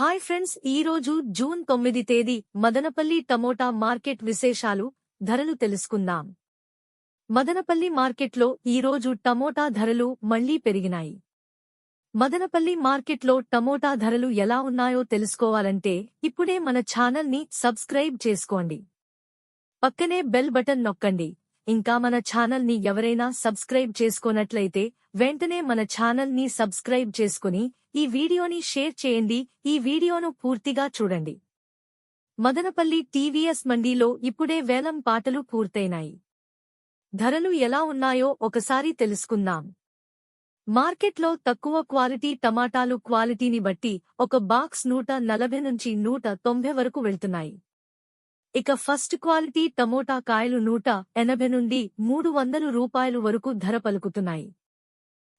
Hi friends ఈ రోజు June తొమ్మిది తేదీ మదనపల్లి టమోటా మార్కెట్ విశేషాలు ధరలు తెలుసుకుందాం. మదనపల్లి మార్కెట్లో ఈ రోజు టమోటా ధరలు మళ్ళీ పెరిగినాయి. మదనపల్లి మార్కెట్లో టమోటా ధరలు ఎలా ఉన్నాయో తెలుసుకోవాలంటే ఇప్పుడే మన ఛానల్ని సబ్స్క్రైబ్ చేసుకోండి. పక్కనే బెల్ బటన్ నొక్కండి. ఇంకా మన ఛానల్ని ఎవరైనా సబ్స్క్రైబ్ చేసుకోనట్లయితే వెంటనే మన ఛానల్ని సబ్స్క్రైబ్ చేసుకుని ఈ వీడియోని షేర్ చేయండి. ఈ వీడియోను పూర్తిగా చూడండి. మదనపల్లి టీవీఎస్ మండీలో ఇప్పుడే వేలం పాటలు పూర్తయినాయి. ధరలు ఎలా ఉన్నాయో ఒకసారి తెలుసుకుందాం. మార్కెట్లో తక్కువ క్వాలిటీ టమాటాలు క్వాలిటీని బట్టి ఒక బాక్స్ నూట నలభై నుంచి నూట తొంభై వరకు వెళ్తున్నాయి. ఇక ఫస్ట్ క్వాలిటీ టమోటా కాయలు నూట ఎనభై నుండి మూడు వందలు రూపాయలు వరకు ధర పలుకుతున్నాయి.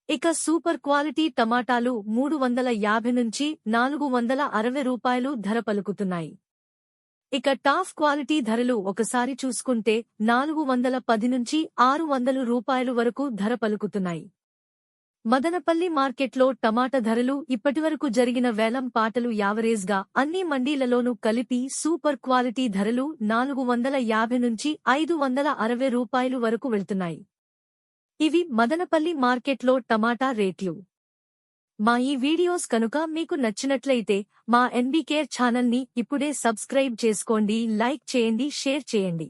ఇక సూపర్ క్వాలిటీ టమాటాలు మూడు వందల యాభై నుంచి నాలుగు వందల అరవై రూపాయలు ధర పలుకుతున్నాయి. ఇక టాఫ్ క్వాలిటీ ధరలు ఒకసారి చూసుకుంటే నాలుగు వందల పది నుంచి ఆరు వందలు రూపాయలు వరకు ధర పలుకుతున్నాయి. మదనపల్లి మార్కెట్లో టమాటా ధరలు ఇప్పటివరకు జరిగిన వేలం పాటలు యావరేజ్గా అన్ని మండీలలోనూ కలిపి సూపర్ క్వాలిటీ ధరలు నాలుగు వందల యాభై నుంచి ఐదు వందల అరవై రూపాయలు వరకు వెళ్తున్నాయి. ఇవి మదనపల్లి మార్కెట్లో టమాటా రేట్లు. మా ఈ వీడియోస్ కనుక మీకు నచ్చినట్లయితే మా ఎన్బీకేర్ ఛానల్ని ఇప్పుడే సబ్స్క్రైబ్ చేసుకోండి లైక్ చేయండి షేర్ చేయండి.